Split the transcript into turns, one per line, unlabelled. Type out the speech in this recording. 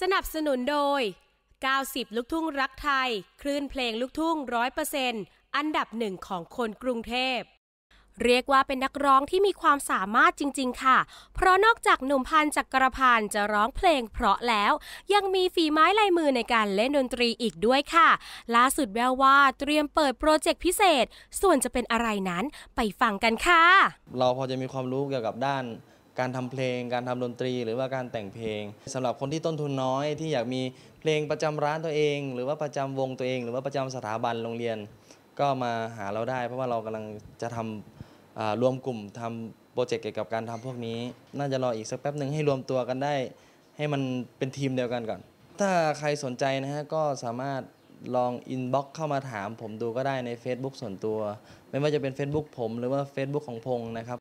สนับสนุนโดย 90 ลูกทุ่งรักไทย คลื่นเพลงลูกทุ่งร้อยเปอร์เซ็นต์อันดับหนึ่งของคนกรุงเทพ เรียกว่าเป็นนักร้องที่มีความสามารถจริง ๆ ค่ะ เพราะนอกจากหนุ่มพันจักรพันจะร้องเพลงเพราะแล้ว ยังมีฝีไม้ลายมือในการเล่นดนตรีอีกด้วยค่ะ ล่าสุดแววว่าเตรียมเปิดโปรเจกต์พิเศษ ส่วนจะเป็นอะไรนั้นไปฟังกันค่ะ
เราพอจะมีความรู้เกี่ยวกับด้าน การทำเพลง การทำดนตรีหรือว่าการแต่งเพลงสำหรับคนที่ต้นทุนน้อยที่อยากมีเพลงประจำร้านตัวเอง หรือว่าประจำวงตัวเอง หรือว่าประจำสถาบันโรงเรียน ก็มาหาเราได้ เพราะว่าเรากำลังจะทำอ่ารวมกลุ่มทำโปรเจกต์เกี่ยวกับการทำพวกนี้ น่าจะรออีกสักแป๊บหนึ่งให้รวมตัวกันได้ ให้มันเป็นทีมเดียวกันก่อน ถ้าใครสนใจนะฮะก็สามารถลองอินบ็อกเข้ามาถามผมดูก็ได้ใน Facebook ส่วนตัว ไม่ว่าจะเป็น Facebook ผมหรือว่า Facebook ของพงษ์นะครับ